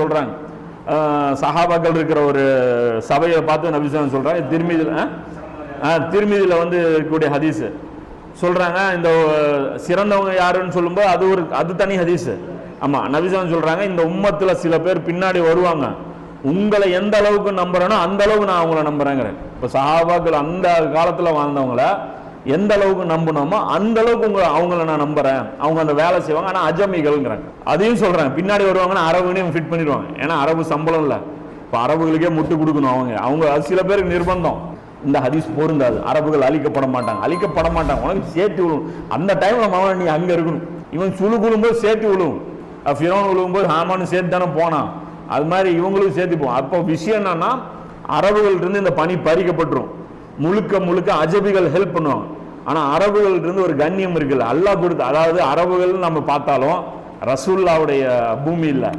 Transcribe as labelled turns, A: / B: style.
A: சொல்றாங்க. சஹாபாக்கள் இருக்கிற ஒரு சபையை பார்த்து நபிசான் சொல்றாங்க. திருமிதில் திருமிதியில் வந்து இருக்கக்கூடிய ஹதீஸ். சொல்றாங்க இந்த சிறந்தவங்க யாருன்னு சொல்லும்போது அது ஒரு அது தனி ஹதீஸ். ஆமா நபிசான் சொல்றாங்க இந்த உம்மத்துல சில பேர் பின்னாடி வருவாங்க. உங்களை எந்த அளவுக்கு நம்புறேனோ அந்த அளவுக்கு நான் அவங்கள நம்புறேங்கிறேன். இப்போ சஹாபாக்கள் அந்த காலத்துல வாழ்ந்தவங்கள எந்த அளவுக்கு நம்பணுமோ அந்த அளவுக்கு உங்க அவங்கள நான் நம்புறேன். அவங்க அந்த வேலை செய்வாங்க. ஆனா அஜமிகள்ங்கிறாங்க. அதையும் சொல்றேன். பின்னாடி வருவாங்கன்னா அரபுனையும் ஃபிட் பண்ணிடுவாங்க. ஏன்னா அரபு சம்பளம் இல்லை. இப்போ அரபுகளுக்கே முட்டு கொடுக்கணும் அவங்க. அவங்க அது சில பேருக்கு நிர்பந்தம். இந்த ஹதீஸ் பொருந்தாது. அரபுகள் அழிக்கப்பட மாட்டாங்க. அழிக்கப்பட மாட்டாங்க. உனக்கு சேர்த்து விழுவும் அந்த டைம்ல மகன் நீ அங்க இருக்கணும். இவன் சுழு குழும்போது சேர்த்து விழுவும். ஃபிரோன் விழுவும்போது ஹாமான்னு சேர்த்து தானே போனான். அது மாதிரி இவங்களும் சேர்த்து போவோம் அப்போ விஷயம் என்னன்னா அரபுகள்ட்ட இருந்து இந்த பணி பறிக்கப்பட்டுரும். முழுக்க முழுக்க அஜபிகள் ஹெல்ப் பண்ணுவாங்க. ஆனால் அரபுகள்கிட்ட இருந்து ஒரு கண்ணியம் இருக்குல்ல. அல்லாஹ் கொடுத்து அதாவது அரபுகள் நம்ம பார்த்தாலும் ரசூல்லாவுடைய பூமி இல்லை